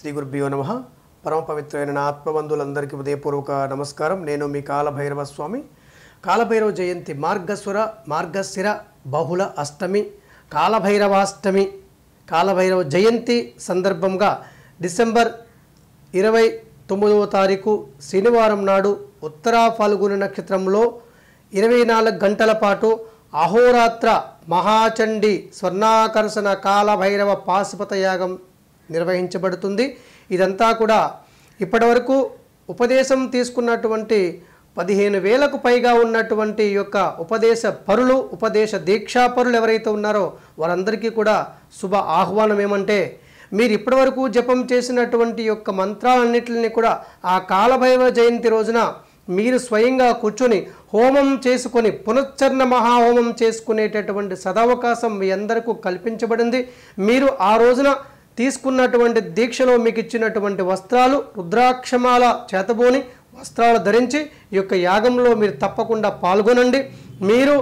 శ్రీ గురుభ్యో నమ. పరమ పవిత్రమైన నా ఆత్మబంధువులందరికీ ఉదయపూర్వక నమస్కారం. నేను మీ కాలభైరవ స్వామి కాలభైరవ జయంతి మార్గస్వర మార్గశిర బహుళ అష్టమి కాలభైరవాష్టమి కాలభైరవ జయంతి సందర్భంగా డిసెంబర్ ఇరవై తొమ్మిదవ తారీఖు శనివారం నాడు ఉత్తరా ఫాల్గుని నక్షత్రంలో ఇరవై నాలుగు గంటల పాటు అహోరాత్ర మహాచండి స్వర్ణాకర్షణ కాలభైరవ పాశుపత యాగం నిర్వహించబడుతుంది. ఇదంతా కూడా ఇప్పటివరకు ఉపదేశం తీసుకున్నటువంటి పదిహేను వేలకు పైగా ఉన్నటువంటి యొక్క ఉపదేశ పరులు ఉపదేశ దీక్షాపరులు ఎవరైతే ఉన్నారో వారందరికీ కూడా శుభ ఆహ్వానం ఏమంటే మీరు ఇప్పటివరకు జపం చేసినటువంటి యొక్క మంత్రాలన్నింటిని కూడా ఆ కాలభైవ జయంతి రోజున మీరు స్వయంగా కూర్చొని హోమం చేసుకొని పునశ్చరణ మహాహోమం చేసుకునేటటువంటి సదవకాశం మీ అందరికీ కల్పించబడింది. మీరు ఆ రోజున తీసుకున్నటువంటి దీక్షలో మీకు ఇచ్చినటువంటి వస్త్రాలు రుద్రాక్షమాల చేతబోని వస్త్రాలు ధరించి ఈ యొక్క యాగంలో మీరు తప్పకుండా పాల్గొనండి. మీరు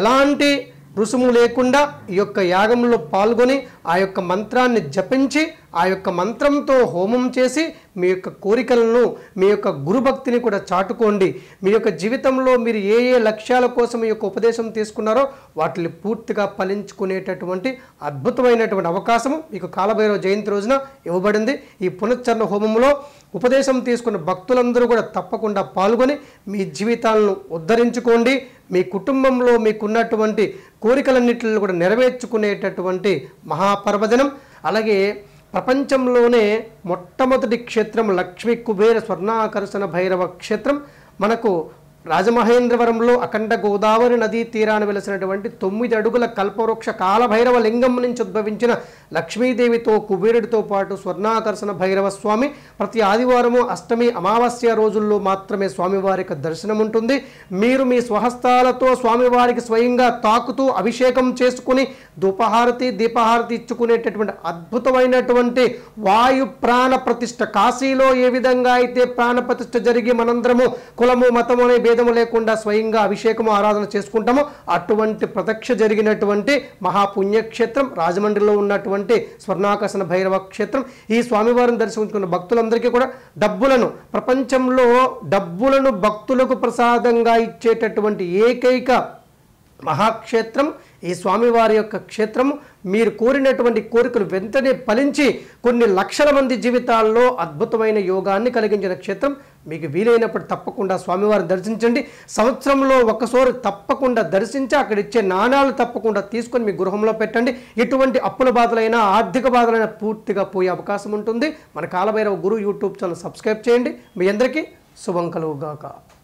ఎలాంటి రుసుము లేకుండా ఈ యొక్క యాగంలో పాల్గొని ఆ యొక్క మంత్రాన్ని జపించి ఆ యొక్క మంత్రంతో హోమం చేసి మీ యొక్క కోరికలను మీ యొక్క గురుభక్తిని కూడా చాటుకోండి. మీ యొక్క జీవితంలో మీరు ఏ ఏ లక్ష్యాల కోసం ఈ యొక్క ఉపదేశం తీసుకున్నారో వాటిని పూర్తిగా ఫలించుకునేటటువంటి అద్భుతమైనటువంటి అవకాశము మీకు కాలభైరవ జయంతి రోజున ఇవ్వబడింది. ఈ పునశ్చరణ హోమంలో ఉపదేశం తీసుకున్న భక్తులందరూ కూడా తప్పకుండా పాల్గొని మీ జీవితాలను ఉద్ధరించుకోండి. మీ కుటుంబంలో మీకున్నటువంటి కోరికలన్నింటిని కూడా నెరవేర్చుకునేటటువంటి మహాపర్వదినం. అలాగే ప్రపంచంలోనే మొట్టమొదటి క్షేత్రం లక్ష్మీ కుబేర స్వర్ణాకర్షణ భైరవ క్షేత్రం. మనకు రాజమహేంద్రవరంలో అఖండ గోదావరి నదీ తీరాన వెలిసినటువంటి తొమ్మిది అడుగుల కల్పవృక్ష కాలభైరవ లింగం నుంచి ఉద్భవించిన లక్ష్మీదేవితో కుబేరుడితో పాటు స్వర్ణాకర్షణ భైరవ స్వామి. ప్రతి ఆదివారము అష్టమి అమావాస్య రోజుల్లో మాత్రమే స్వామివారికి దర్శనం ఉంటుంది మీరు మీ స్వహస్తాలతో స్వామివారికి స్వయంగా తాకుతూ అభిషేకం చేసుకుని ధూపహారతి దీపహారతి ఇచ్చుకునేటటువంటి అద్భుతమైనటువంటి వాయు ప్రాణ ప్రతిష్ఠ కాశీలో ఏ విధంగా అయితే ప్రాణ ప్రతిష్ఠ జరిగి మనందరము కులము మతము అనే భేదము లేకుండా స్వయంగా అభిషేకము ఆరాధన చేసుకుంటామో అటువంటి ప్రత్యక్ష జరిగినటువంటి మహాపుణ్యక్షేత్రం రాజమండ్రిలో ఉన్నటువంటి స్వర్ణాకర్షణ భైరవ క్షేత్రం ఈ స్వామివారిని దర్శించుకున్న భక్తులందరికీ కూడా డబ్బులను ప్రపంచంలో డబ్బులను భక్తులకు ప్రసాదంగా ఇచ్చేటటువంటి ఏకైక మహాక్షేత్రం ఈ స్వామివారి యొక్క క్షేత్రము. మీరు కోరినటువంటి కోరికలు వెంటనే ఫలించి కొన్ని లక్షల మంది జీవితాల్లో అద్భుతమైన యోగాన్ని కలిగించిన క్షేత్రం. మీకు వీలైనప్పుడు తప్పకుండా స్వామివారిని దర్శించండి. సంవత్సరంలో ఒకసారి తప్పకుండా దర్శించి అక్కడ ఇచ్చే నాణాలు తప్పకుండా తీసుకొని మీ గృహంలో పెట్టండి. ఎటువంటి అప్పుల బాధలైనా ఆర్థిక బాధలైనా పూర్తిగా పోయే అవకాశం ఉంటుంది. మన Kalabhairava Guru YouTube channel subscribe చేయండి. మీ అందరికీ శుభం కలుగుగాక.